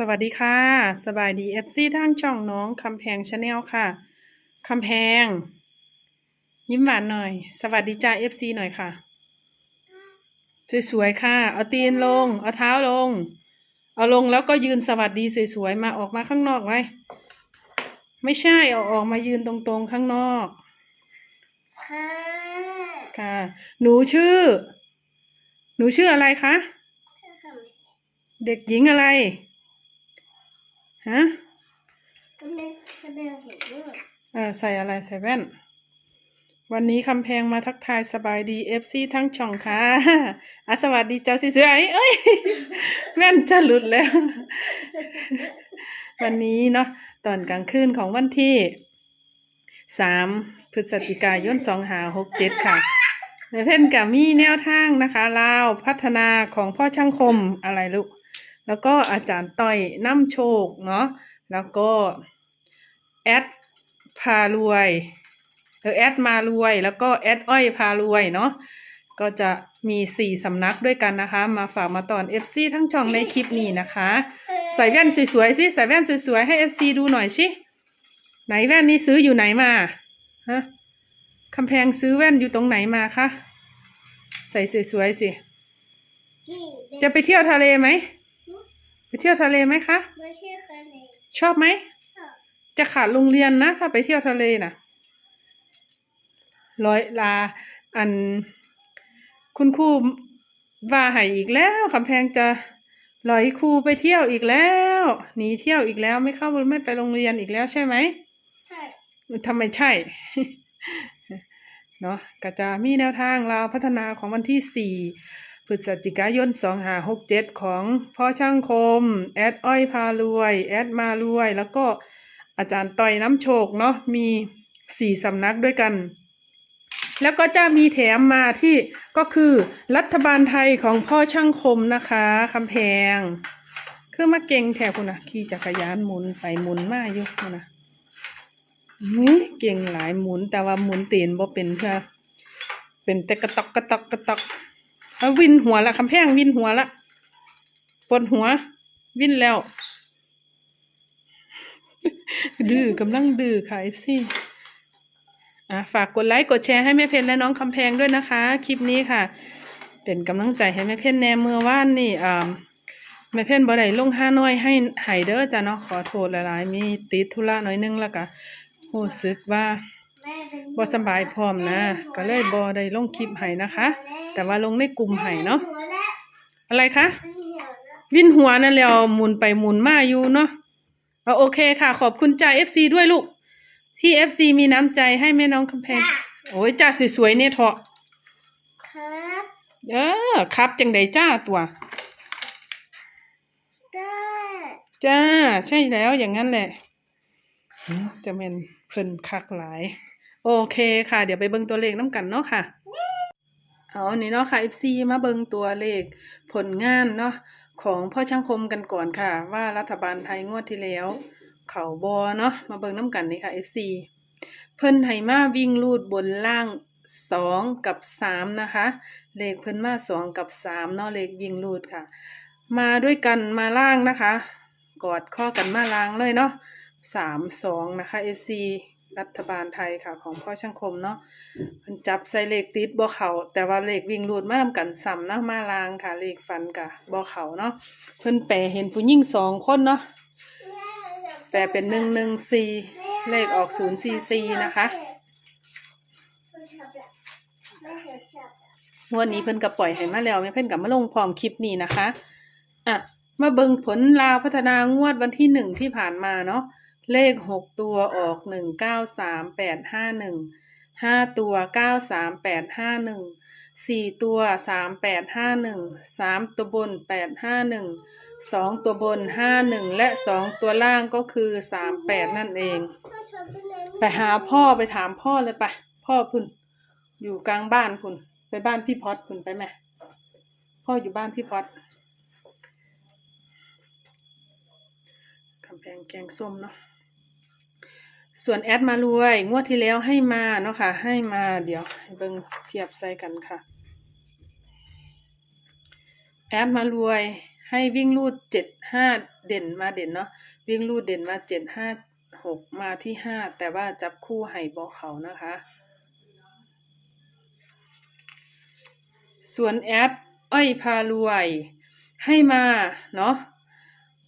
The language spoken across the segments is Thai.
สวัสดีค่ะ สบายดีเอฟซีทางช่องน้องคำแพงชาแนลค่ะคำแพง ยิ้มหวานหน่อย สวัสดีจ้าเอฟซีหน่อยค่ะสวยๆค่ะ เอาตีนลง เอาเท้าลง เอาลงแล้วก็ยืนสวัสดีสวยๆมาออกมาข้างนอกไว้ ไม่ใช่เอาออกมายืนตรงๆข้างนอก ค่ะค่ะ หนูชื่อ หนูชื่ออะไรคะใช่ค่ะเด็กหญิงอะไร ฮะก็ไม่ก็ไม่เห็นด้วยเออใส่อะไรใส่แว่น วันนี้คำแพงมาทักทายสบายดีเอฟซีทั้งช่องค่ะอะสวัสดีจ้าสิสวยเอ้ยแว่นจะหลุดแล้ว วันนี้เนาะตอนกลางคืนของวันที่สามพฤศจิกายนสองหาหกเจ็ดค่ะในเพ่นกับมีแนวทางนะคะลาวพัฒนาของพ่อช่างคมอะไรลูก แล้วก็อาจารย์ต้อยน้ำโชคเนาะแล้วก็แอดพารวยเออแอดมารวย แล้วก็แอดอ้อยพารวยเนาะก็จะมีสี่สำนักด้วยกันนะคะ มาฝากมาตอน FC ทั้งช่องในคลิปนี้นะคะ ใส่แว่นสวยๆสิใส่แว่นสวยๆให้ FC ดูหน่อยสิไหนแว่นนี้ซื้ออยู่ไหนมาฮะคำแพงซื้อแว่นอยู่ตรงไหนมาคะใส่สวยๆสิพี่จะไปเที่ยวทะเลไหม ไปเที่ยวทะเลไหมคะไม่ใช่ค่ะในชอบไหมค่ะจะขาดโรงเรียนนะถ้าไปเที่ยวทะเลน่ะร้อยลา อัน คุณครูว่าให้อีกแล้วคำแพงจะลอยครูไปเที่ยวอีกแล้วหนีเที่ยวอีกแล้วไม่เข้าไม่ไปโรงเรียนอีกแล้วใช่ไหมใช่ทำไมใช่เนาะก็จะมีแนวทางเราวพัฒนาของวันที่สี่ พฤศจิกายนสองหาหกเจ็ดของพ่อช่างคม แอดอ้อยพารวย แอดมารวย แล้วก็อาจารย์ต่อยน้ำโชคเนาะมีสี่สำนักด้วยกัน แล้วก็จะมีแถมมาที่ก็คือรัฐบาลไทยของพ่อช่างคมนะคะคำแพงคือมาเก่งแถวคุณนะขี่จักรยานหมุนไปหมุนมาอยู่คุณนะนี่เก่งหลายหมุนแต่ว่าหมุนตีนบ่เป็นเพื่อเป็นแต่กระตอกกระตอกกระตอก เอาวินหัวละคำแพงวินหัวละปวดหัว วินแล้ว ดื้อกำลังดื้อค่ะเอฟซีอะฝากกดไลค์กดแชร์ให้แม่เพนและน้องคำแพงด้วยนะคะ คลิปนี้ค่ะ เป็นกำลังใจให้แม่เพนแนเมื่อว่านนี่อ่าแม่เพนบ่ได้ลงห้าน้อยให้ไหเด้อจ้ะเนาะขอโทษหลายๆ มีติดธุระน่อยนึงแล้วก็รู้สึกว่า บ่สำบายพร้อมนะ ก็เลยบ่ได้ลงคลิปให้นะคะ แต่ว่าลงในกลุ่มให้เนาะหัวแล้วอะไรคะมันเหี่ยวแล้ววินหัวนั่นแหล้วหมุนไปหมุนมาอยู่เนาะเอาโอเคค่ะ ขอบคุณจ่า FC ด้วยลูก ที่ FC มีน้ำใจให้แม่น้องคำแพงโอ้ยจ้าสวยๆเนี่ยเถอะครับเออครับจังใดจ้าตัวได้จ้า ใช่แล้วอย่างนั้นแหละหืมจะเป็นเพิ่นคักหลาย โอเคค่ะ เดี๋ยวไปเบิ่งตัวเลขน้ำกันเนาะค่ะ เอาอันนี้เนาะค่ะ FC มาเบิ่งตัวเลขผลงานเนาะของพ่อช่างคมกันก่อนค่ะ ว่ารัฐบาลไทยงวดที่แล้ว เขาบอเนาะมาเบิ่งน้ำกันนี่ค่ะ FC เพิ่นให้มาวิ่งลูดบนล่างสองกับสามนะคะ เลขเพิ่นมาสองกับสามเนาะเลขวิ่งลูดค่ะ มาด้วยกันมาล่างนะคะ กอดข้อกันมาล่างเลยเนาะสามสองนะคะ FC รัฐบาลไทยค่ะ ของพ่อช่างคมเนาะเพิ่นจับใส่เลขติดบ่เขาแต่ว่าเลขวิ่งรูดมาทำกันซ้ำนะมาลางค่ะ เลขฟันกะบ่เขาเนาะเพิ่นแปลเห็นผู้หญิงสองคนเนาะแปลเป็นหนึ่งหนึ่งสี่เลขออกศูนย์สี่สี่นะคะวันนี้เพิ่นก็ปล่อยให้มาแล้วแม่เพิ่นก็มาลงพร้อมคลิปนี้นะคะ อะ มาเบิงผลลาวพัฒนางวดวันที่หนึ่งที่ผ่านมาเนาะ เลขหกตัวออกหนึ่งเก้าสามแปดห้าหนึ่งห้าตัวเก้าสามแปดห้าหนึ่งสี่ตัวสามแปดห้าหนึ่งสามตัวบนแปดห้าหนึ่งสองตัวบนห้าหนึ่งและสองตัวล่างก็คือสามแปดนั่นเอง ไปหาพ่อไปถามพ่อเลยไปพ่อคุณอยู่กลางบ้านคุณไปบ้านพี่พอดคุณไปไหมพ่ออยู่บ้านพี่พอดคำแพงแกงส้มเนาะ ส่วนแอดมารวย งวดที่แล้วให้มาเนาะค่ะ ให้มาเดี๋ยวเบิ่งเทียบใส่กันค่ะ แอดมารวยให้วิ่งรูดเจ็ดห้าเด่นมาเด่นเนาะวิ่งรูดเด่นมาเจ็ดห้าหกมาที่ห้าแต่ว่าจับคู่ให้บอเขานะคะ ส่วนแอดอ้อยพารวย ให้มาเนาะ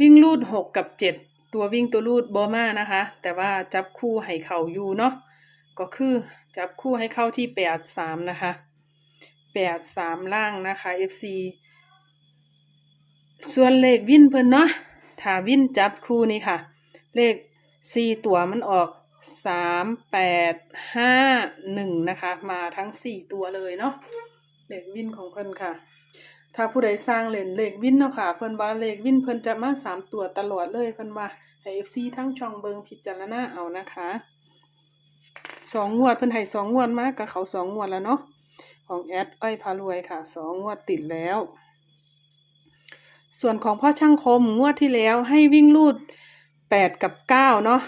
วิ่งรูดหกกับเจ็ด ตัววิ่งตัวรูดบอมานะคะ แต่ว่าจับคู่ให้เขาอยู่เนาะก็คือจับคู่ให้เข้าที่แปดสามนะคะแปดสามล่างนะคะ FC ส่วนเลขวินเพิ่นเนาะถ้าวินจับคู่นี่ค่ะ เลขสี่ตัวมันออกสามแปดห้าหนึ่งนะคะ มาทั้งสี่ตัวเลยเนาะเลขวินของเพิ่นค่ะ ถ้าผู้ใดสร้างเล่นเลขวินเนาะค่ะเพิ่นว่าเลขวินเพิ่นจะมาสามตัวตลอดเลยเพิ่นว่าให้ FC ทั้งช่องเบิงพิจารณาเอานะคะสองงวดเพิ่นให้สองงวดมากกับเขาสองงวดแล้วเนาะของแอดอ้อยพารวยค่ะสองงวดติดแล้ว ส่วนของพ่อช่างคมงวดที่แล้วให้วิ่งรูดแปดกับเก้าเนาะ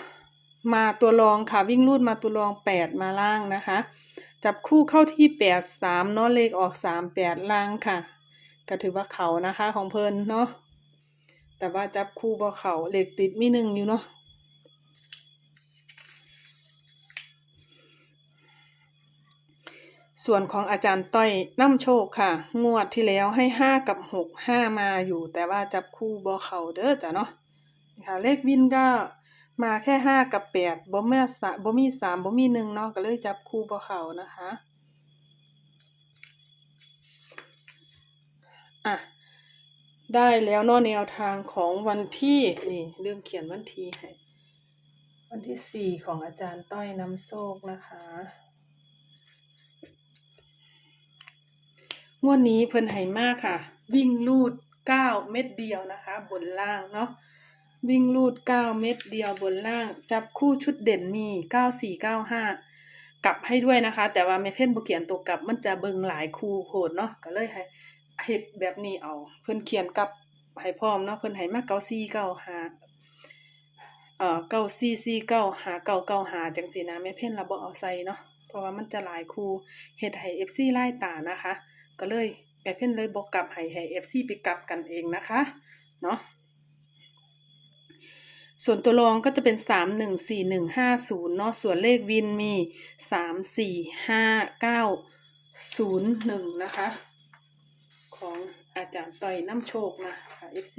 มาตัวรองค่ะวิ่งรูดมาตัวรองแปดมาล่างนะคะ จับคู่เข้าที่แปดสามเนาะเลขออกสามแปดล่างค่ะ ก็ถือว่าเขานะคะ ของเพิ่นเนาะแต่ว่าจับคู่บ่เขาเหลขติดมีหนึ่งอยู่เนาะส่วนของอาจารย์ต้อยน้ำโชคค่ะ งวดที่แล้วให้ห้ากับหกห้ามาอยู่ แต่ว่าจับคู่บ่เขาเด้อจ้ะเนาะนะค่ะ เลขวินก็มาแค่ห้ากับแปดบ่แม่สะบ่มีสามบ่มีหนึ่งเนาะก็เลยจับคู่บ่เขานะคะ อะ ได้แล้วนาะแนวทางของวันที่นี่ลืมเขียนวันที่ให้วันที่สี่ของอาจารย์ต้อยน้ำโชคนะคะ งวดนี้เพิ่นให้มากค่ะ วิ่งลูดเก้าเม็ดเดียวนะคะ บนล่างเนาะวิ่งลูดเก้าเม็ดเดียวบนล่าง จับคู่ชุดเด่นมีเก้าสี่เก้าห้ากลับให้ด้วยนะคะ แต่ว่าไม่เพ่นบ่เขียนตัวกลับมันจะเบิงหลายคู่โหดเนาะก็เลยให้ เฮ็ดแบบนี้เอา เพิ่นเขียนกับให้พร้อมเนาะเพิ่นให้มาเก้าสี่เก้าหาเอ่อเก้าสี่สี่เก้าหาเก้าเก้าหาจังสีนะไม่เพ่นเราบ่เอาใส่เนาะเพราะว่ามันจะหลายคู่เฮ็ดให้ FC ไล่ตานะคะ ก็เลยแม่เพ่นเลยบอกกลับให้ให้ FC ไปกลับกันเองนะคะเนาะส่วนตัวรองก็จะเป็นสามหนึ่งสี่หนึ่งห้าศูนย์เนาะส่วนเลขวินมีสามสี่ห้าเก้าศูนย์หนึ่งนะคะ ของอาจารย์ต่อยน้ำโชคนะค่ะ FC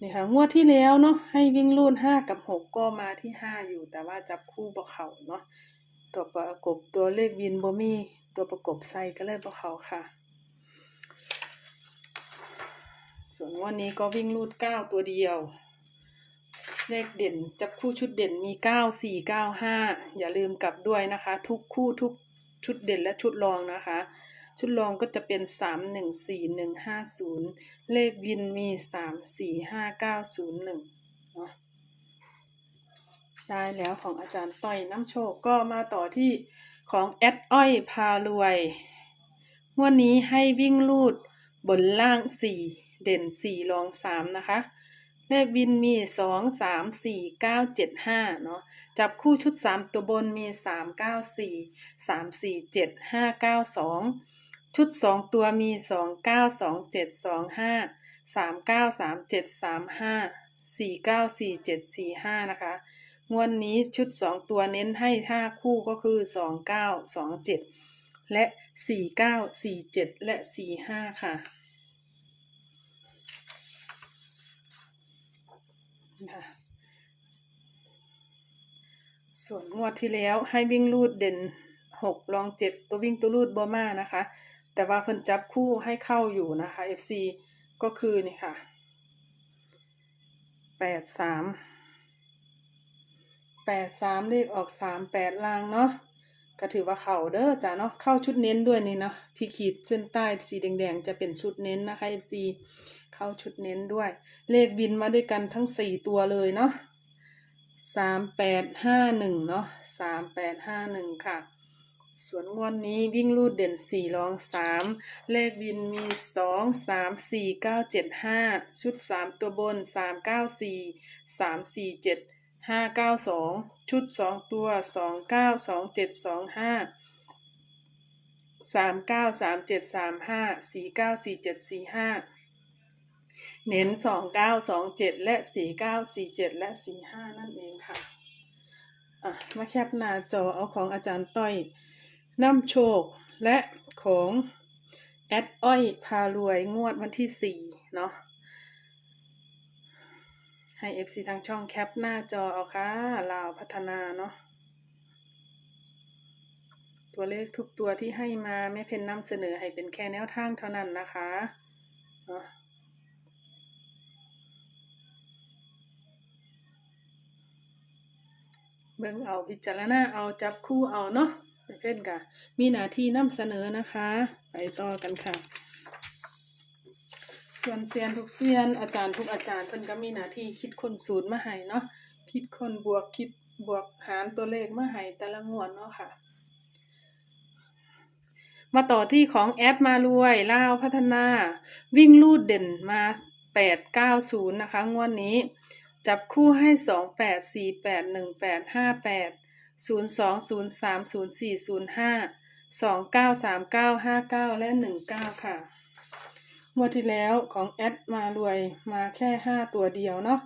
นี่ค่ะ งวดที่แล้วเนาะให้วิ่งรุ่นห้ากับหกก็มาที่ห้าอยู่ แต่ว่าจับคู่บ่เขาเนาะตัวประกบตัวเลขวินบ่มีตัวประกบใส่ก็เลยบ่เขาค่ะ ส่วนวันนี้ก็วิ่งรูดเก้าตัวเดียว เลขเด่นจับคู่ชุดเด่นมีเก้าสี่เก้าห้าอย่าลืมกลับด้วยนะคะ ทุกคู่ทุกชุดเด่นและชุดรองนะคะ ชุดรองก็จะเป็น 314150 เลขวินมี 345901เนาะได้แล้วของอาจารย์ต้อยน้ำโชคก็มาต่อที่ของแอดอ้อยพารวยวันนี้ให้วิ่งลูดบนล่าง 4 เด่น 4 รอง 3 นะคะ เลขวินมี 2 3 4 9 7 5 เนาะจับคู่ชุด 3 ตัวบนมี 3 9 4 3 4 7 5 9 2 ชุดสองตัวมีสองเก้าสองเจ็ดสองห้าสามเก้าสามเจ็ดสามห้าสี่เก้าสี่เจ็ดสี่ห้านะคะ งวดนนี้ชุดสองตัวเน้นให้ห้าคู่ก็คือสองเก้าสองเจ็ดและสี่เก้าสี่เจ็ดและสี่ห้าค่ะค่ะส่วนงวดที่แล้วให้วิ่งรูดเด่นหกรองเจ็ดตัววิ่งตัวรูดบอมานะคะ แต่ว่าเพิ่นจับคู่ให้เข้าอยู่นะคะ FC ก็คือนี่ค่ะแปดสามแปดสามเลขออกสามแปดลางเนาะก็ถือว่าเข้าเด้อจ้ะเนาะเข้าชุดเน้นด้วยนี่เนาะที่ขีดเส้นใต้สีแดงๆ จะเป็นชุดเน้นนะคะ FC เข้าชุดเน้นด้วย เลขบินมาด้วยกันทั้งสี่ตัวเลยเนาะสามแปดห้าหนึ่งเนาะสามแปดห้าหนึ่งค่ะ ส่วนงวดนี้วิ่งรูดเด่นสี่รองสามเลขบินมีสองสามสี่เก้าเจ็ดห้าชุดสามตัวบนสามเก้าสี่สามสี่เจ็ดห้าเก้าสองชุดสองตัวสองเก้าสองเจ็ดสองห้าสามเก้าสามเจ็ดสามห้าสี่เก้าสี่เจ็ดสี่ห้าเน้นสองเก้าสองเจ็ดและสี่เก้าสี่เจ็ดและสี่ห้านั่นเองค่ะอะมาแคปหน้าจอเอาของอาจารย์ต้อย น้ำโชคและของแอดอ้อยพารวยงวดวันที่สี่เนาะให้ FC ทางช่องแคปหน้าจอเอาค่ะลาวพัฒนาเนาะตัวเลขทุกตัวที่ให้มาไม่เพนนำเสนอให้เป็นแค่แนวทางเท่านั้นนะคะเนาะเบิ่งเอาพิจารณาเอาจับคู่เอาเนาะ เพื่อนกะมีหน้าที่นำเสนอนะคะ ไปต่อกันค่ะ ส่วนเซียนทุกเซียนอาจารย์ทุกอาจารย์เพิ่อนก็มีหน้าที่คิดคนสูตรมาให้เนาะคิดคนบวกคิดบวกหารตัวเลขมาให้แต่ละงวดเนาะค่ะ มาต่อที่ของแอดมารวยล่าวพัฒนา วิ่งลูดเด่นมาแปดเก้าศูนย์นะคะ งวดนี้ จับคู่ให้สองแปดสี่แปดหนึ่งแปดห้าแปด ศูนย์สองศูนย์สามศูนย์สี่ศูนย์ห้าสองเก้าสามเก้าห้าเก้าและหนึ่งเก้าค่ะงวดที่แล้วของแอดมารวยมาแค่ห้าตัวเดียวเนาะ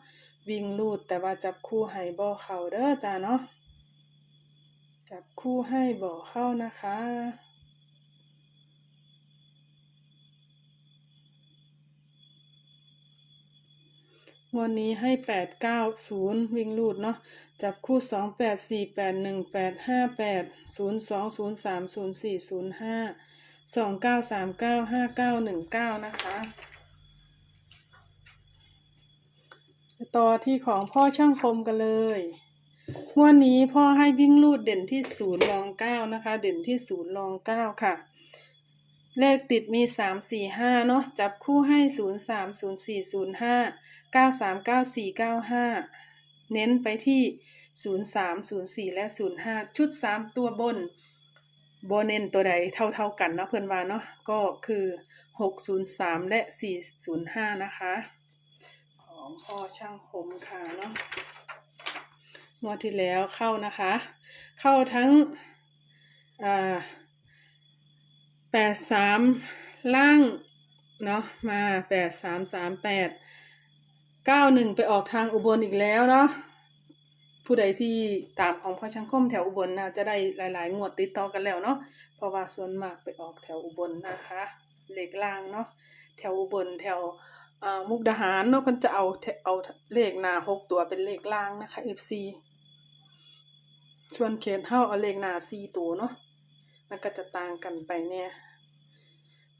วิ่งลูดแต่ว่าจับคู่ให้บ่อเข้าเด้อจ้าเนาะจับคู่ให้บ่อเข้านะคะ งวดนนี้ให้แปดเก้าศูนย์วิ่งลูดเนาะจับคู่สองแปดสี่แปดหนึ่งแปดห้าแปดศูนย์สองศูนย์สามศูนย์สี่ศูนย์ห้าสองเก้าสามเก้าห้าเก้าหนึ่งเก้านะคะต่อที่ของพ่อช่างคมกันเลยวันนี้พ่อให้วิ่งลูดเด่นที่ศูนย์รองเก้านะคะ เด่นที่ศูนย์รองเก้าค่ะ เลขติดมีสามสี่ห้าเนาะจับคู่ให้ศูนย์สามศูนย์สี่ศูนย์ห้าเก้าสามเก้าสี่เก้าห้าเน้นไปที่ศูนย์สามศูนย์สี่และศูนย์ห้าชุดสามตัวบนโบเน้นตัวใดเท่าเท่าๆกันเนาะเพื่อนว่าเนาะก็คือหกศูนย์สามและสี่ศูนย์ห้านะคะ ของพ่อช่างคมค่ะเนาะงวดที่แล้วเข้านะคะ เข้าทั้งอ่า แปดสามล่างเนาะมาแปดสามสามแปดเก้าหนึ่งไปออกทางอุบลอีกแล้วเนาะผู้ใดที่ตามของพ่อช่างคมแถวอุบลน่าจะได้หลาย ๆ งวดติดต่อกันแล้วเนาะเพราะว่าส่วนมากไปออกแถวอุบลนะคะเลขล่างเนาะแถวอุบลแถวมุกดาหารเนาะพิ่นจะเอาเอาเลขหนาหกตัวเป็นเลขล่างนะคะ FC ส่วนเขตเฮาเอาเลขหนาสี่ตัวเนาะ มันก็จะต่างกันไปเนี่ย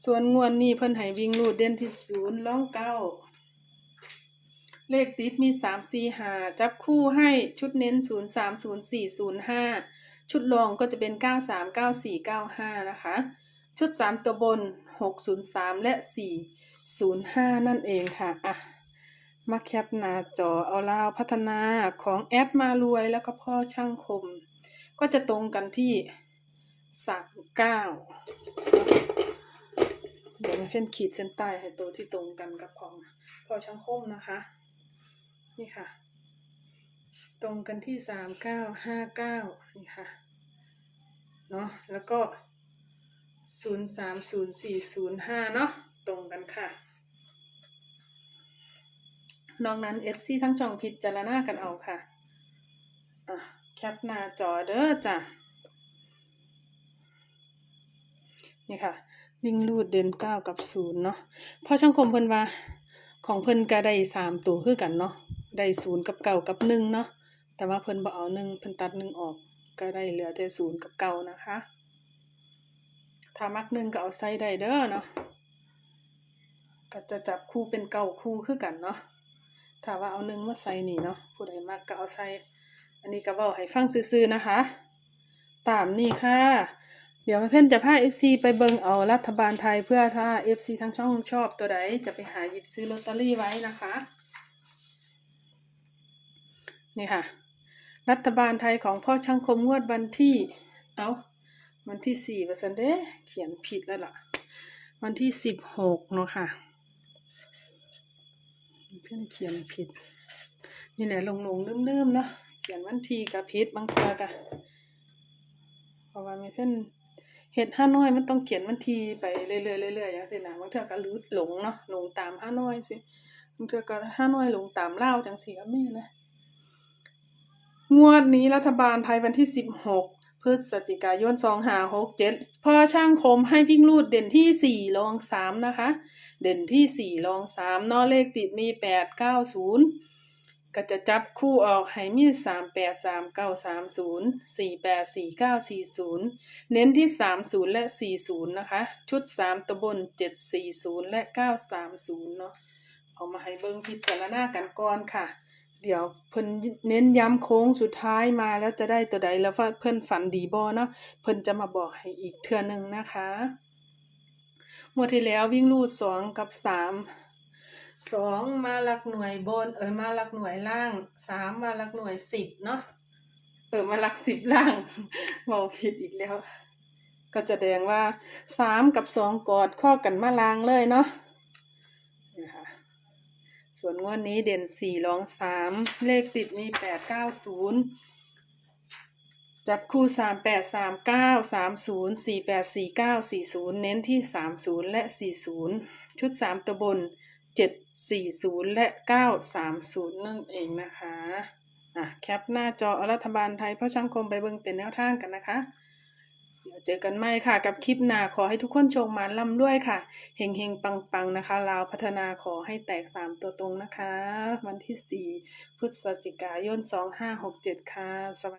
ส่วนงวดนี้เพิ่นให้วิ่งรูดเด่นที่ศูนย์ล่องเก้า เลขติดมีสามสี่หาจับคู่ให้ชุดเน้นศูนย์สามศูนย์สี่ศูนย์ห้าชุดรองก็จะเป็นเก้าสามเก้าสี่เก้าห้านะคะ ชุดสามตัวบนหกศูนย์สามและสี่ศูนย์ห้านั่นเองค่ะอะมาแคปหน้าจอเอาลาวพัฒนาของแอดมารวยแล้วก็พ่อช่างคม ก็จะตรงกันที่ สามเก้าเดี๋ยวมาเพ่นขีดเส้นใต้ให้ตัวที่ตรงกันกับของพอช่างคมนะคะ นี่ค่ะ ตรงกันที่สามเก้าห้าเก้านี่ค่ะ เนาะแล้วก็ศูนย์สามศูนย์สี่ศูนย์ห้าเนาะตรงกันค่ะนอกนั้น FC ทั้งจองพิจารณากันเอาค่ะ อะ แคปหน้าจอเด้อจ้ะ นี่ค่ะ วิ่งรูดเดินเก้ากับศูนย์เนาะเพราะช่างคมเพิ่นว่าของเพิ่นก็ได้สามตัวคือกันเนาะได้ศูนย์กับเก้ากับหนึ่งเนาะแต่ว่าเพิ่นบ่เอาหนึ่งเพิ่นตัดหนึ่งออกก็ได้เหลือแต่ศูนย์กับเก้านะคะถ้ามักหนึ่งก็เอาใส่ได้เด้อเนาะก็จะจับคู่เป็นเก้าคู่คือกันเนาะถ้าว่าเอาหนึ่งมาใส่นี่เนาะผู้ใดมักก็เอาใส่อันนี้ก็บอกให้ฟังซื่อๆนะคะ ตามนี่ค่ะ เดี๋ยวเพื่อนจะพา FC ไปเบิงเอารัฐบาลไทยเพื่อถ้า FC ทั้งช่องชอบตัวใดจะไปหาหยิบซื้อลอตเตอรี่ไว้นะคะ นี่ค่ะ รัฐบาลไทยของพ่อช่างคมงวดวันที่ เอาวันที่สี่เปอร์เซ็นเดเขียนผิดแล้วล่ะ วันที่สิบหกเนาะค่ะ เพื่อนเขียนผิด นี่แหละลงๆลืมๆเนาะเขียนวันที่กับผิดบางเทือกะเพราะว่ามีเพื่อน เฮ็ดห้าน้อยมันต้องเขียนวันทีไปเรื่อยๆเรื่อยๆอย่างสินะบางเทื่อก็ลืดหลงเนาะหลงตามห้าน้อยสิเทื่อก็ห้าน้อยหลงตามเล่าจังซี่ก็มีนะงวดนี้รัฐบาลไทยวันที่16พฤศจิกายน2567พ่อช่างคมให้วิ่งรูดเด่นที่4รอง3นะคะ เด่นที่4รอง3นอเลขติดมี8 9 0ก็ ก็จะจับคู่ออกให้มี3 8 3 9 3 0 4 8 4 9 4 0เน้นที่30และ40นะคะ ชุด3ตัวบน740และ930เนาะเอามาให้เบิ่งพิจารณากันก่อนค่ะ เดี๋ยวเพิ่นเน้นย้ำโค้งสุดท้ายมาแล้วจะได้ตัวใดแล้วเพิ่นฝันดีบ่เนาะเพิ่นจะมาบอกให้อีกเทื่อนึงนะคะงวดที่แล้ววิ่งลูดสองกับสาม สองมาหลักหน่วยบน เออมาหลักหน่วยล่างสามมาหลักหน่วยสิบเนาะเออมาหลักสิบล่างเว้าผิดอีกแล้ว ก็จะแดงว่าสามกับสองกอดข้อกันมาลางเลยเนาะนี่ค่ะส่วนงวดนี้เด่นสี่รองสามเลขติดมีแปดเก้าศูนย์จับคู่สามแปดสามเก้าสามศูนย์สี่แปดสี่เก้าสี่ศูนย์เน้นที่สามศูนย์และสี่ศูนย์ชุดสามตัวบน เจ็ดสี่ศูนย์และเก้าสามศูนย์นั่นเองนะคะอะแคปหน้าจอรัฐบาลไทยพราะช่างคมไปเบิ่งเป็นแนวทางกันนะคะเดี๋ยวเจอกันใหม่ค่ะ กับคลิปหน้าขอให้ทุกคนโชคหมานล่ำด้วยค่ะ เฮงเฮงปังปังๆนะคะลาวพัฒนาขอให้แตกสามตัวตรงนะคะ วันที่สี่พฤศจิกายนสองห้าหกเจ็ดค่ะสวัสดี